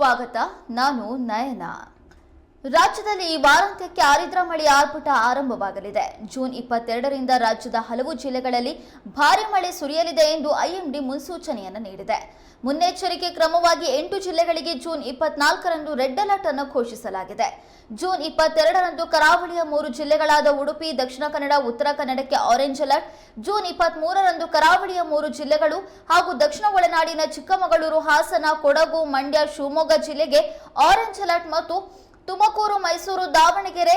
ಸ್ವಾಗತ ನಾನು ನಯನ. ರಾಜ್ಯದಲ್ಲಿ ಈ ವಾರಾಂತ್ಯಕ್ಕೆ ಆರಿದ್ರ ಮಳೆ ಆರ್ಭಟ ಆರಂಭವಾಗಲಿದೆ. ಜೂನ್ ಇಪ್ಪತ್ತೆರಡರಿಂದ ರಾಜ್ಯದ ಹಲವು ಜಿಲ್ಲೆಗಳಲ್ಲಿ ಭಾರಿ ಮಳೆ ಸುರಿಯಲಿದೆ ಎಂದು ಐಎಂಡಿ ಮುನ್ಸೂಚನೆಯನ್ನು ನೀಡಿದೆ. ಮುನ್ನೆಚ್ಚರಿಕೆ ಕ್ರಮವಾಗಿ ಎಂಟು ಜಿಲ್ಲೆಗಳಿಗೆ ಜೂನ್ ಇಪ್ಪತ್ನಾಲ್ಕರಂದು ರೆಡ್ ಅಲರ್ಟ್ ಅನ್ನು ಘೋಷಿಸಲಾಗಿದೆ. ಜೂನ್ ಇಪ್ಪತ್ತೆರಡರಂದು ಕರಾವಳಿಯ ಮೂರು ಜಿಲ್ಲೆಗಳಾದ ಉಡುಪಿ, ದಕ್ಷಿಣ ಕನ್ನಡ, ಉತ್ತರ ಕನ್ನಡಕ್ಕೆ ಆರೆಂಜ್ ಅಲರ್ಟ್. ಜೂನ್ ಇಪ್ಪತ್ತ್ ಮೂರರಂದು ಕರಾವಳಿಯ ಮೂರು ಜಿಲ್ಲೆಗಳು ಹಾಗೂ ದಕ್ಷಿಣ ಒಳನಾಡಿನ ಚಿಕ್ಕಮಗಳೂರು, ಹಾಸನ, ಕೊಡಗು, ಮಂಡ್ಯ, ಶಿವಮೊಗ್ಗ ಜಿಲ್ಲೆಗೆ ಆರೆಂಜ್ ಅಲರ್ಟ್ ಮತ್ತು ತುಮಕೂರು, ಮೈಸೂರು, ದಾವಣಗೆರೆ,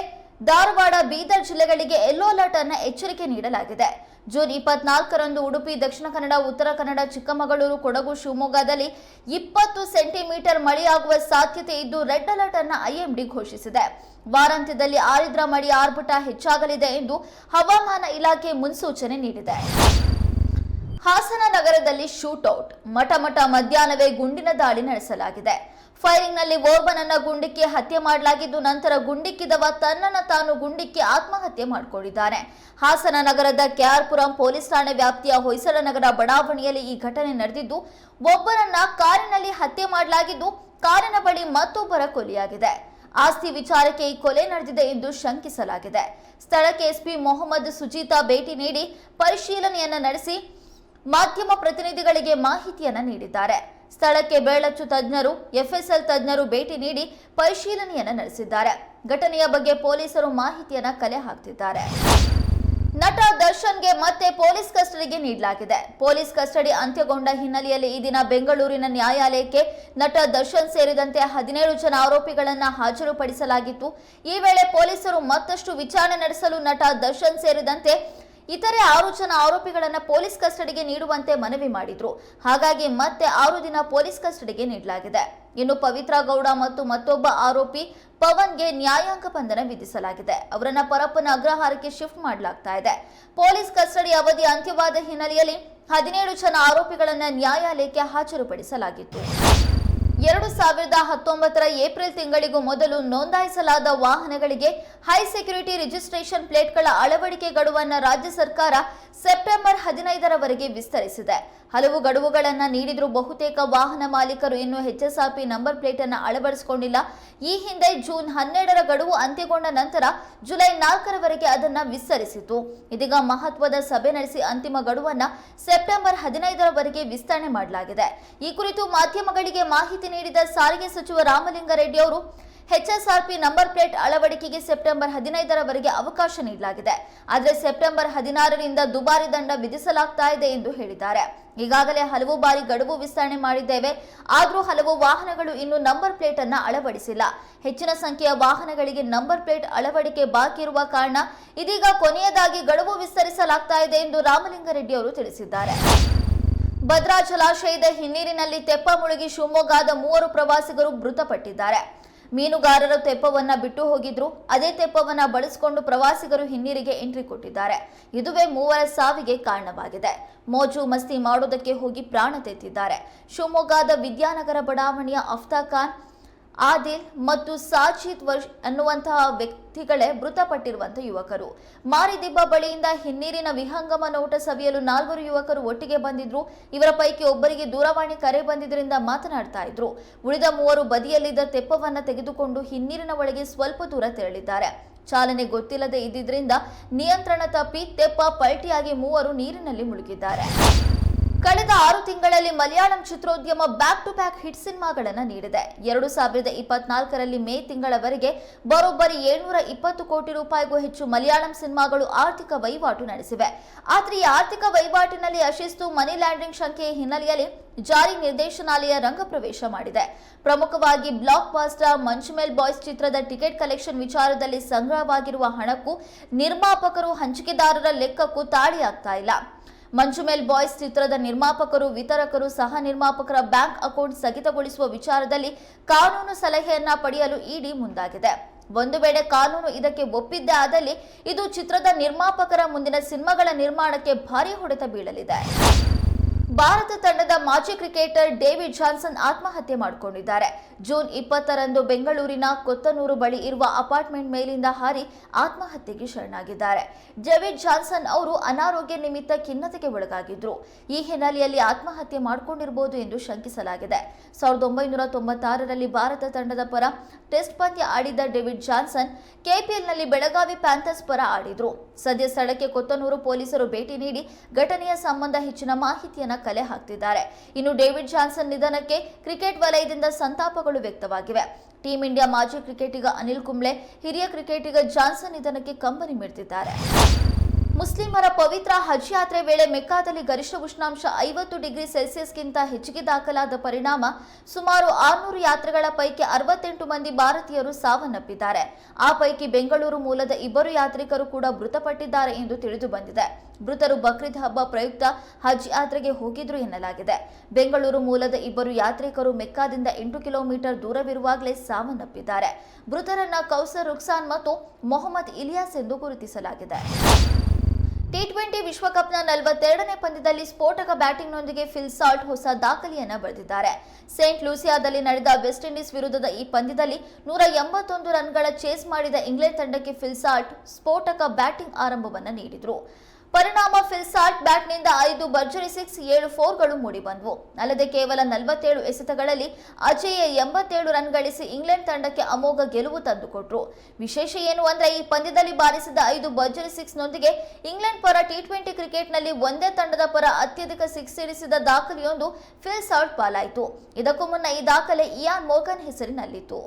ಧಾರವಾಡ, ಬೀದರ್ ಜಿಲ್ಲೆಗಳಿಗೆ ಯೆಲ್ಲೋ ಅಲರ್ಟ್ ಅನ್ನ ಎಚ್ಚರಿಕೆ ನೀಡಲಾಗಿದೆ. ಜೂನ್ ಇಪ್ಪತ್ನಾಲ್ಕರಂದು ಉಡುಪಿ, ದಕ್ಷಿಣ ಕನ್ನಡ, ಉತ್ತರ ಕನ್ನಡ, ಚಿಕ್ಕಮಗಳೂರು, ಕೊಡಗು, ಶಿವಮೊಗ್ಗದಲ್ಲಿ ಇಪ್ಪತ್ತು ಸೆಂಟಿಮೀಟರ್ ಮಳೆಯಾಗುವ ಸಾಧ್ಯತೆ ಇದ್ದು ರೆಡ್ ಅಲರ್ಟ್ ಅನ್ನು ಐಎಂಡಿ ಘೋಷಿಸಿದೆ. ವಾರಾಂತ್ಯದಲ್ಲಿ ಆರಿದ್ರ ಮಳೆ ಆರ್ಭಟ ಹೆಚ್ಚಾಗಲಿದೆ ಎಂದು ಹವಾಮಾನ ಇಲಾಖೆ ಮುನ್ಸೂಚನೆ ನೀಡಿದೆ. ಹಾಸನ ನಗರದಲ್ಲಿ ಶೂಟೌಟ್ ಮಠ ಮಧ್ಯಾಹ್ನವೇ ಗುಂಡಿನ ದಾಳಿ ನಡೆಸಲಾಗಿದೆ. ಫೈರಿಂಗ್ನಲ್ಲಿ ಓರ್ವನನ್ನ ಗುಂಡಿಕ್ಕಿ ಹತ್ಯೆ ಮಾಡಲಾಗಿದ್ದು ನಂತರ ಗುಂಡಿಕ್ಕಿದವ ತನ್ನನ್ನು ತಾನು ಗುಂಡಿಕ್ಕಿ ಆತ್ಮಹತ್ಯೆ ಮಾಡಿಕೊಂಡಿದ್ದಾನೆ. ಹಾಸನ ನಗರದ ಕೆಆರ್ಪುರಂ ಪೊಲೀಸ್ ಠಾಣೆ ವ್ಯಾಪ್ತಿಯ ಹೊಯ್ಸಳ ನಗರ ಬಡಾವಣೆಯಲ್ಲಿ ಈ ಘಟನೆ ನಡೆದಿದ್ದು ಒಬ್ಬರನ್ನ ಕಾರಿನಲ್ಲಿ ಹತ್ಯೆ ಮಾಡಲಾಗಿದ್ದು ಕಾರಿನ ಬಳಿ ಮತ್ತೊಬ್ಬರ ಕೊಲೆಯಾಗಿದೆ. ಆಸ್ತಿ ವಿಚಾರಕ್ಕೆ ಈ ಕೊಲೆ ನಡೆದಿದೆ ಎಂದು ಶಂಕಿಸಲಾಗಿದೆ. ಸ್ಥಳಕ್ಕೆ ಎಸ್ಪಿ ಮೊಹಮ್ಮದ್ ಸುಜೀತಾ ಭೇಟಿ ನೀಡಿ ಪರಿಶೀಲನೆಯನ್ನ ನಡೆಸಿ ಮಾಧ್ಯಮ ಪ್ರತಿನಿಧಿಗಳಿಗೆ ಮಾಹಿತಿಯನ್ನ ನೀಡಿದ್ದಾರೆ. ಸ್ಥಳಕ್ಕೆ ಬೆಳ್ಳಚ್ಚು ತಜ್ಞರು, ಎಫ್ಎಸ್ಎಲ್ ತಜ್ಞರು ಭೇಟಿ ನೀಡಿ ಪರಿಶೀಲನೆಯನ್ನು ನಡೆಸಿದ್ದಾರೆ. ಘಟನೆಯ ಬಗ್ಗೆ ಪೊಲೀಸರು ಮಾಹಿತಿಯನ್ನು ಕಲೆ ಹಾಕ್ತಿದ್ದಾರೆ. ನಟ ದರ್ಶನ್ಗೆ ಮತ್ತೆ ಪೊಲೀಸ್ ಕಸ್ಟಡಿಗೆ ನೀಡಲಾಗಿದೆ. ಪೊಲೀಸ್ ಕಸ್ಟಡಿ ಅಂತ್ಯಗೊಂಡ ಹಿನ್ನೆಲೆಯಲ್ಲಿ ಈ ದಿನ ಬೆಂಗಳೂರಿನ ನ್ಯಾಯಾಲಯಕ್ಕೆ ನಟ ದರ್ಶನ್ ಸೇರಿದಂತೆ ಹದಿನೇಳು ಜನ ಆರೋಪಿಗಳನ್ನು ಹಾಜರುಪಡಿಸಲಾಗಿತ್ತು. ಈ ವೇಳೆ ಪೊಲೀಸರು ಮತ್ತಷ್ಟು ವಿಚಾರಣೆ ನಡೆಸಲು ನಟ ದರ್ಶನ್ ಸೇರಿದಂತೆ ಇತರೆ ಆರು ಜನ ಆರೋಪಿಗಳನ್ನು ಪೊಲೀಸ್ ಕಸ್ಟಡಿಗೆ ನೀಡುವಂತೆ ಮನವಿ ಮಾಡಿದ್ರು. ಹಾಗಾಗಿ ಮತ್ತೆ ಆರು ದಿನ ಪೊಲೀಸ್ ಕಸ್ಟಡಿಗೆ ನೀಡಲಾಗಿದೆ. ಇನ್ನು ಪವಿತ್ರ ಗೌಡ ಮತ್ತು ಮತ್ತೊಬ್ಬ ಆರೋಪಿ ಪವನ್ಗೆ ನ್ಯಾಯಾಂಗ ಬಂಧನ ವಿಧಿಸಲಾಗಿದೆ. ಅವರನ್ನ ಪರಪ್ಪನ ಅಗ್ರಹಾರಕ್ಕೆ ಶಿಫ್ಟ್ ಮಾಡಲಾಗ್ತಾ ಇದೆ. ಪೊಲೀಸ್ ಕಸ್ಟಡಿ ಅವಧಿ ಅಂತ್ಯವಾದ ಹಿನ್ನೆಲೆಯಲ್ಲಿ ಹದಿನೇಳು ಜನ ಆರೋಪಿಗಳನ್ನು ನ್ಯಾಯಾಲಯಕ್ಕೆ ಹಾಜರುಪಡಿಸಲಾಗಿತ್ತು. ಎರಡು ಸಾವಿರದ ಹತ್ತೊಂಬತ್ತರ ಏಪ್ರಿಲ್ ತಿಂಗಳಿಗೂ ಮೊದಲು ನೋಂದಾಯಿಸಲಾದ ವಾಹನಗಳಿಗೆ ಹೈ ಸೆಕ್ಯೂರಿಟಿ ರಿಜಿಸ್ಟ್ರೇಷನ್ ಪ್ಲೇಟ್ಗಳ ಅಳವಡಿಕೆ ಗಡುವನ್ನು ರಾಜ್ಯ ಸರ್ಕಾರ ಸೆಪ್ಟೆಂಬರ್ ಹದಿನೈದರವರೆಗೆ ವಿಸ್ತರಿಸಿದೆ. ಹಲವು ಗಡುವುಗಳನ್ನು ನೀಡಿದರೂ ಬಹುತೇಕ ವಾಹನ ಮಾಲೀಕರು ಇನ್ನೂ ಎಚ್ಎಸ್ಆರ್ಪಿ ನಂಬರ್ ಪ್ಲೇಟನ್ನು ಅಳವಡಿಸಿಕೊಂಡಿಲ್ಲ. ಈ ಹಿಂದೆ ಜೂನ್ ಹನ್ನೆರಡರ ಗಡುವು ಅಂತ್ಯಗೊಂಡ ನಂತರ ಜುಲೈ ನಾಲ್ಕರವರೆಗೆ ಅದನ್ನು ವಿಸ್ತರಿಸಿತು. ಇದೀಗ ಮಹತ್ವದ ಸಭೆ ನಡೆಸಿ ಅಂತಿಮ ಗಡುವನ್ನು ಸೆಪ್ಟೆಂಬರ್ ಹದಿನೈದರವರೆಗೆ ವಿಸ್ತರಣೆ ಮಾಡಲಾಗಿದೆ. ಈ ಕುರಿತು ಮಾಧ್ಯಮಗಳಿಗೆ ಮಾಹಿತಿ ನೀಡಿದ ಸಾರಿಗೆ ಸಚಿವ ರಾಮಲಿಂಗಾರೆಡ್ಡಿ ಅವರು, ಎಚ್ಎಸ್ಆರ್ಪಿ ನಂಬರ್ ಪ್ಲೇಟ್ ಅಳವಡಿಕೆಗೆ ಸೆಪ್ಟೆಂಬರ್ ಹದಿನೈದರವರೆಗೆ ಅವಕಾಶ ನೀಡಲಾಗಿದೆ. ಆದರೆ ಸೆಪ್ಟೆಂಬರ್ ಹದಿನಾರರಿಂದ ದುಬಾರಿ ದಂಡ ವಿಧಿಸಲಾಗ್ತಾ ಇದೆ ಎಂದು ಹೇಳಿದ್ದಾರೆ. ಈಗಾಗಲೇ ಹಲವು ಬಾರಿ ಗಡುವು ವಿಸ್ತರಣೆ ಮಾಡಿದ್ದೇವೆ. ಆದರೂ ಹಲವು ವಾಹನಗಳು ಇನ್ನು ನಂಬರ್ ಪ್ಲೇಟ್ ಅನ್ನು ಅಳವಡಿಸಿಲ್ಲ. ಹೆಚ್ಚಿನ ಸಂಖ್ಯೆಯ ವಾಹನಗಳಿಗೆ ನಂಬರ್ ಪ್ಲೇಟ್ ಅಳವಡಿಕೆ ಬಾಕಿ ಇರುವ ಕಾರಣ ಇದೀಗ ಕೊನೆಯದಾಗಿ ಗಡುವು ವಿಸ್ತರಿಸಲಾಗ್ತಾ ಇದೆ ಎಂದು ರಾಮಲಿಂಗಾರೆಡ್ಡಿ ಅವರು ತಿಳಿಸಿದ್ದಾರೆ. ಭದ್ರಾ ಜಲಾಶಯದ ಹಿನ್ನೀರಿನಲ್ಲಿ ತೆಪ್ಪ ಮುಳುಗಿ ಶಿವಮೊಗ್ಗದ ಮೂವರು ಪ್ರವಾಸಿಗರು ಮೃತಪಟ್ಟಿದ್ದಾರೆ. ಮೀನುಗಾರರು ತೆಪ್ಪವನ್ನ ಬಿಟ್ಟು ಹೋಗಿದ್ರು. ಅದೇ ತೆಪ್ಪವನ್ನ ಬಳಸಿಕೊಂಡು ಪ್ರವಾಸಿಗರು ಹಿನ್ನೀರಿಗೆ ಎಂಟ್ರಿ ಕೊಟ್ಟಿದ್ದಾರೆ. ಇದುವೇ ಮೂವರ ಸಾವಿಗೆ ಕಾರಣವಾಗಿದೆ. ಮೋಜು ಮಸ್ತಿ ಮಾಡೋದಕ್ಕೆ ಹೋಗಿ ಪ್ರಾಣ ತೆತ್ತಿದ್ದಾರೆ. ಶಿವಮೊಗ್ಗದ ವಿದ್ಯಾನಗರ ಬಡಾವಣೆಯ ಅಫ್ತಾ ಖಾನ್ ಆದಿಲ್ ಮತ್ತು ಸಾಜಿದ್ ವರ್ಷ್ ಅನ್ನುವಂತಹ ವ್ಯಕ್ತಿಗಳೇ ಮೃತಪಟ್ಟಿರುವಂತಹ ಯುವಕರು. ಮಾರಿದಿಬ್ಬ ಬಳಿಯಿಂದ ಹಿನ್ನೀರಿನ ವಿಹಂಗಮ ನೋಟ ಸವಿಯಲು ನಾಲ್ವರು ಯುವಕರು ಒಟ್ಟಿಗೆ ಬಂದಿದ್ರು. ಇವರ ಪೈಕಿ ಒಬ್ಬರಿಗೆ ದೂರವಾಣಿ ಕರೆ ಬಂದಿದ್ದರಿಂದ ಮಾತನಾಡ್ತಾ ಇದ್ರು. ಉಳಿದ ಮೂವರು ಬದಿಯಲ್ಲಿದ್ದ ತೆಪ್ಪವನ್ನ ತೆಗೆದುಕೊಂಡು ಹಿನ್ನೀರಿನ ಒಳಗೆ ಸ್ವಲ್ಪ ದೂರ ತೆರಳಿದ್ದಾರೆ. ಚಾಲನೆ ಗೊತ್ತಿಲ್ಲದೆ ಇದ್ದಿದ್ದರಿಂದ ನಿಯಂತ್ರಣ ತಪ್ಪಿ ತೆಪ್ಪ ಪಲ್ಟಿಯಾಗಿ ಮೂವರು ನೀರಿನಲ್ಲಿ ಮುಳುಗಿದ್ದಾರೆ. ಕಳೆದ ಆರು ತಿಂಗಳಲ್ಲಿ ಮಲಯಾಳಂ ಚಿತ್ರೋದ್ಯಮ ಬ್ಯಾಕ್ ಟು ಬ್ಯಾಕ್ ಹಿಟ್ ಸಿನಿಮಾಗಳನ್ನು ನೀಡಿದೆ. ಎರಡು ಸಾವಿರದ ಇಪ್ಪತ್ನಾಲ್ಕರಲ್ಲಿ ಮೇ ತಿಂಗಳವರೆಗೆ ಬರೋಬ್ಬರಿ ಏಳ್ನೂರ ಇಪ್ಪತ್ತು ಕೋಟಿ ರೂಪಾಯಿಗೂ ಹೆಚ್ಚು ಮಲಯಾಳಂ ಸಿನಿಮಾಗಳು ಆರ್ಥಿಕ ವಹಿವಾಟು ನಡೆಸಿವೆ. ಆದರೆ ಈ ಆರ್ಥಿಕ ವಹಿವಾಟಿನಲ್ಲಿ ಅಶಿಸ್ತು ಮನಿ ಲ್ಯಾಂಡ್ರಿಂಗ್ ಶಂಕೆಯ ಹಿನ್ನೆಲೆಯಲ್ಲಿ ಜಾರಿ ನಿರ್ದೇಶನಾಲಯ ರಂಗಪ್ರವೇಶ ಮಾಡಿದೆ. ಪ್ರಮುಖವಾಗಿ ಬ್ಲಾಕ್ ಬಾಸ್ಟರ್ ಮಂಚುಮೇಲ್ ಬಾಯ್ಸ್ ಚಿತ್ರದ ಟಿಕೆಟ್ ಕಲೆಕ್ಷನ್ ವಿಚಾರದಲ್ಲಿ ಸಂಗ್ರಹವಾಗಿರುವ ಹಣಕ್ಕೂ ನಿರ್ಮಾಪಕರು ಹಂಚಿಕೆದಾರರ ಲೆಕ್ಕಕ್ಕೂ ತಾಳಿಯಾಗ್ತಾ ಇಲ್ಲ. ಮಂಜುಮೇಲ್ ಬಾಯ್ಸ್ ಚಿತ್ರದ ನಿರ್ಮಾಪಕರು, ವಿತರಕರು ಸಹ ನಿರ್ಮಾಪಕರ ಬ್ಯಾಂಕ್ ಅಕೌಂಟ್ ಸ್ಥಗಿತಗೊಳಿಸುವ ವಿಚಾರದಲ್ಲಿ ಕಾನೂನು ಸಲಹೆಯನ್ನ ಪಡೆಯಲು ಇಡಿ ಮುಂದಾಗಿದೆ. ಒಂದು ವೇಳೆ ಕಾನೂನು ಇದಕ್ಕೆ ಒಪ್ಪಿದ್ದೇ ಆದಲ್ಲಿ ಇದು ಚಿತ್ರದ ನಿರ್ಮಾಪಕರ ಮುಂದಿನ ಸಿನಿಮಾಗಳ ನಿರ್ಮಾಣಕ್ಕೆ ಭಾರಿ ಹೊಡೆತ ಬೀಳಲಿದೆ. ಭಾರತ ತಂಡದ ಮಾಜಿ ಕ್ರಿಕೆಟರ್ ಡೇವಿಡ್ ಜಾನ್ಸನ್ ಆತ್ಮಹತ್ಯೆ ಮಾಡಿಕೊಂಡಿದ್ದಾರೆ. ಜೂನ್ ಇಪ್ಪತ್ತರಂದು ಬೆಂಗಳೂರಿನ ಕೊತ್ತನೂರು ಬಳಿ ಇರುವ ಅಪಾರ್ಟ್ಮೆಂಟ್ ಮೇಲಿಂದ ಹಾರಿ ಆತ್ಮಹತ್ಯೆಗೆ ಶರಣಾಗಿದ್ದಾರೆ. ಡೇವಿಡ್ ಜಾನ್ಸನ್ ಅವರು ಅನಾರೋಗ್ಯ ನಿಮಿತ್ತ ಖಿನ್ನತೆಗೆ ಒಳಗಾಗಿದ್ರು. ಈ ಹಿನ್ನೆಲೆಯಲ್ಲಿ ಆತ್ಮಹತ್ಯೆ ಮಾಡಿಕೊಂಡಿರಬಹುದು ಎಂದು ಶಂಕಿಸಲಾಗಿದೆ. ಸಾವಿರದ ಒಂಬೈನೂರ ತೊಂಬತ್ತಾರರಲ್ಲಿ ಭಾರತ ತಂಡದ ಪರ ಟೆಸ್ಟ್ ಪಂದ್ಯ ಆಡಿದ್ದ ಡೇವಿಡ್ ಜಾನ್ಸನ್ ಕೆಪಿಎಲ್ನಲ್ಲಿ ಬೆಳಗಾವಿ ಪ್ಯಾಂಥರ್ಸ್ ಪರ ಆಡಿದ್ರು. ಸದ್ಯ ಸ್ಥಳಕ್ಕೆ ಕೊತ್ತನೂರು ಪೊಲೀಸರು ಭೇಟಿ ನೀಡಿ ಘಟನೆಯ ಸಂಬಂಧ ಹೆಚ್ಚಿನ ಮಾಹಿತಿಯನ್ನ ಕಲೆ ಹಾಕ್ತಿದ್ದಾರೆ. ಇನ್ನು ಡೇವಿಡ್ ಜಾನ್ಸನ್ ನಿಧನಕ್ಕೆ ಕ್ರಿಕೆಟ್ ವಲಯದಿಂದ ಸಂತಾಪಗಳು ವ್ಯಕ್ತವಾಗಿವೆ. ಟೀಂ ಇಂಡಿಯಾ ಮಾಜಿ ಕ್ರಿಕೆಟಿಗ ಅನಿಲ್ ಕುಂಬ್ಳೆ, ಹಿರಿಯ ಕ್ರಿಕೆಟಿಗ ಜಾನ್ಸನ್ ನಿಧನಕ್ಕೆ ಕಂಬನಿ ಮಿಡ್ತಿದ್ದಾರೆ. ಮುಸ್ಲಿಮರ ಪವಿತ್ರ ಹಜ್ ಯಾತ್ರೆ ವೇಳೆ ಮೆಕ್ಕಾದಲ್ಲಿ ಗರಿಷ್ಠ ಉಷ್ಣಾಂಶ ಐವತ್ತು ಡಿಗ್ರಿ ಸೆಲ್ಸಿಯಸ್ಗಿಂತ ಹೆಚ್ಚಿಗೆ ದಾಖಲಾದ ಪರಿಣಾಮ ಸುಮಾರು ಆರುನೂರು ಯಾತ್ರೆಗಳ ಪೈಕಿ ಅರವತ್ತೆಂಟು ಮಂದಿ ಭಾರತೀಯರು ಸಾವನ್ನಪ್ಪಿದ್ದಾರೆ. ಆ ಪೈಕಿ ಬೆಂಗಳೂರು ಮೂಲದ ಇಬ್ಬರು ಯಾತ್ರಿಕರು ಕೂಡ ಮೃತಪಟ್ಟಿದ್ದಾರೆ ಎಂದು ತಿಳಿದು ಬಂದಿದೆ. ಮೃತರು ಬಕ್ರೀದ್ ಹಬ್ಬ ಪ್ರಯುಕ್ತ ಹಜ್ ಯಾತ್ರೆಗೆ ಹೋಗಿದ್ರು ಎನ್ನಲಾಗಿದೆ. ಬೆಂಗಳೂರು ಮೂಲದ ಇಬ್ಬರು ಯಾತ್ರಿಕರು ಮೆಕ್ಕಾದಿಂದ ಎಂಟು ಕಿಲೋಮೀಟರ್ ದೂರವಿರುವಾಗಲೇ ಸಾವನ್ನಪ್ಪಿದ್ದಾರೆ. ಮೃತರನ್ನ ಕೌಸರ್ ರುಕ್ಸಾನ್ ಮತ್ತು ಮೊಹಮ್ಮದ್ ಇಲಿಯಾಸ್ ಎಂದು ಗುರುತಿಸಲಾಗಿದೆ. ಟಿ ಟ್ವೆಂಟಿ ವಿಶ್ವಕಪ್ನ ನಲವತ್ತೆರಡನೇ ಪಂದ್ಯದಲ್ಲಿ ಸ್ಫೋಟಕ ಬ್ಯಾಟಿಂಗ್ನೊಂದಿಗೆ ಫಿಲ್ ಸಾಲ್ಟ್ ಹೊಸ ದಾಖಲೆಯನ್ನು ಬರೆದಿದ್ದಾರೆ. ಸೇಂಟ್ ಲೂಸಿಯಾದಲ್ಲಿ ನಡೆದ ವೆಸ್ಟ್ ಇಂಡೀಸ್ ವಿರುದ್ಧದ ಈ ಪಂದ್ಯದಲ್ಲಿ ನೂರ ಎಂಬತ್ತೊಂದು ರನ್ಗಳ ಚೇಸ್ ಮಾಡಿದ ಇಂಗ್ಲೆಂಡ್ ತಂಡಕ್ಕೆ ಫಿಲ್ ಸಾಲ್ಟ್ ಸ್ಫೋಟಕ ಬ್ಯಾಟಿಂಗ್ ಆರಂಭವನ್ನು ನೀಡಿದ್ರು. ಪರಿಣಾಮ ಫಿಲ್ ಸಾಲ್ಟ್ ಬ್ಯಾಟ್ನಿಂದ ಐದು, ಭರ್ಜರಿ ಸಿಕ್ಸ್, ಏಳು ಫೋರ್ಗಳು ಮೂಡಿಬಂದವು. ಅಲ್ಲದೆ ಕೇವಲ ನಲವತ್ತೇಳು ಎಸೆತಗಳಲ್ಲಿ ಅಜೇಯ ಎಂಬತ್ತೇಳು ರನ್ ಗಳಿಸಿ ಇಂಗ್ಲೆಂಡ್ ತಂಡಕ್ಕೆ ಅಮೋಘ ಗೆಲುವು ತಂದುಕೊಟ್ರು. ವಿಶೇಷ ಏನು ಅಂದ್ರೆ ಈ ಪಂದ್ಯದಲ್ಲಿ ಬಾರಿಸಿದ ಐದು, ಭರ್ಜರಿ ಸಿಕ್ಸ್ನೊಂದಿಗೆ ಇಂಗ್ಲೆಂಡ್ ಪರ ಟಿ ಟ್ವೆಂಟಿ ಕ್ರಿಕೆಟ್ನಲ್ಲಿ ಒಂದೇ ತಂಡದ ಪರ ಅತ್ಯಧಿಕ ಸಿಕ್ಸ್ ಇರಿಸಿದ ದಾಖಲೆಯೊಂದು ಫಿಲ್ಸಾರ್ಟ್ ಪಾಲಾಯಿತು ಇದಕ್ಕೂ ಮುನ್ನ ಈ ದಾಖಲೆ ಇಯಾನ್ ಮೋಗನ್ ಹೆಸರಿನಲ್ಲಿತ್ತು.